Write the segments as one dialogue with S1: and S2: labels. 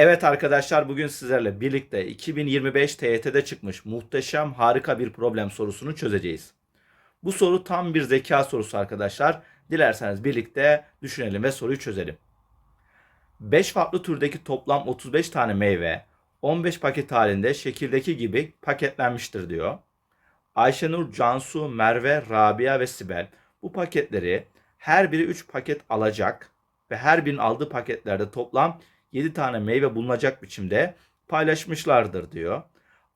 S1: Evet arkadaşlar bugün sizlerle birlikte 2025 TYT'de çıkmış muhteşem harika bir problem sorusunu çözeceğiz. Bu soru tam bir zeka sorusu arkadaşlar. Dilerseniz birlikte düşünelim ve soruyu çözelim. 5 farklı türdeki toplam 35 tane meyve 15 paket halinde şekildeki gibi paketlenmiştir diyor. Ayşenur, Cansu, Merve, Rabia ve Sibel bu paketleri her biri 3 paket alacak ve her birinin aldığı paketlerde toplam 7 tane meyve bulunacak biçimde paylaşmışlardır diyor.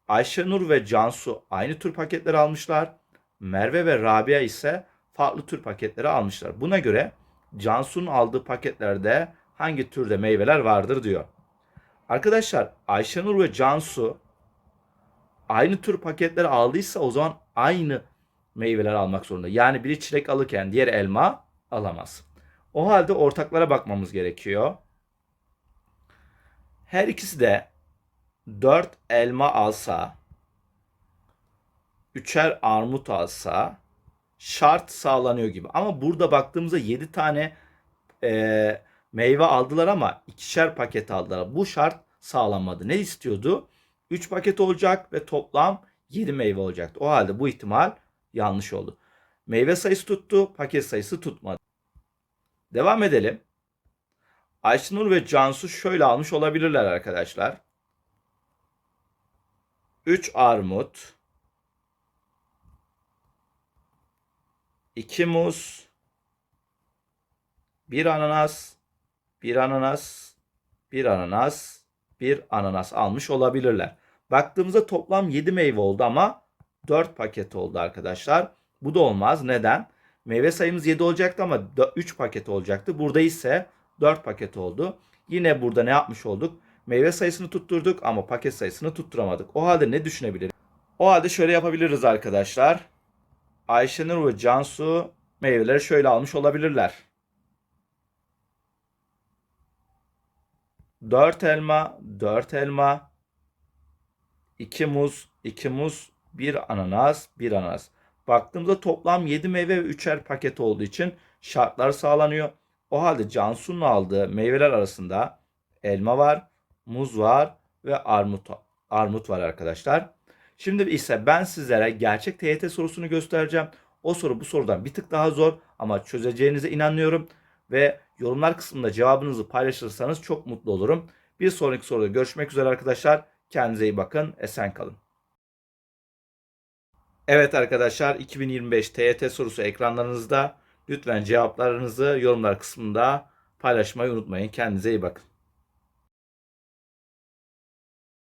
S1: Ayşenur ve Cansu aynı tür paketleri almışlar. Merve ve Rabia ise farklı tür paketleri almışlar. Buna göre Cansu'nun aldığı paketlerde hangi türde meyveler vardır diyor. Arkadaşlar Ayşenur ve Cansu aynı tür paketleri aldıysa o zaman aynı meyveler almak zorunda. Yani biri çilek alırken diğer elma alamaz. O halde ortaklara bakmamız gerekiyor. Her ikisi de 4 elma alsa, üçer armut alsa şart sağlanıyor gibi. Ama burada baktığımızda 7 tane e, meyve aldılar ama ikişer paket aldılar. Bu şart sağlanmadı. Ne istiyordu? 3 paket olacak ve toplam 7 meyve olacaktı. O halde bu ihtimal yanlış oldu. Meyve sayısı tuttu, paket sayısı tutmadı. Devam edelim. Ayşenur ve Cansu şöyle almış olabilirler arkadaşlar. 3 armut, 2 muz, 1 ananas, 1 ananas, 1 ananas, 1 ananas almış olabilirler. Baktığımızda toplam 7 meyve oldu ama 4 paket oldu arkadaşlar. Bu da olmaz. Neden? Meyve sayımız 7 olacaktı ama 3 paket olacaktı. Burada ise 4 paket oldu. Yine burada ne yapmış olduk? Meyve sayısını tutturduk ama paket sayısını tutturamadık. O halde ne düşünebiliriz? O halde şöyle yapabiliriz arkadaşlar. Ayşenur ve Cansu meyveleri şöyle almış olabilirler. 4 elma, 4 elma, 2 muz, 2 muz, 1 ananas, 1 ananas. Baktığımızda toplam 7 meyve ve 3'er paket olduğu için şartlar sağlanıyor. O halde Cansu'nun aldığı meyveler arasında elma var, muz var ve armut, armut var arkadaşlar. Şimdi ise ben sizlere gerçek TYT sorusunu göstereceğim. O soru bu sorudan bir tık daha zor ama çözeceğinize inanıyorum. Ve yorumlar kısmında cevabınızı paylaşırsanız çok mutlu olurum. Bir sonraki soruda görüşmek üzere arkadaşlar. Kendinize iyi bakın. Esen kalın. Evet arkadaşlar 2025 TYT sorusu ekranlarınızda. Lütfen cevaplarınızı yorumlar kısmında paylaşmayı unutmayın. Kendinize iyi bakın.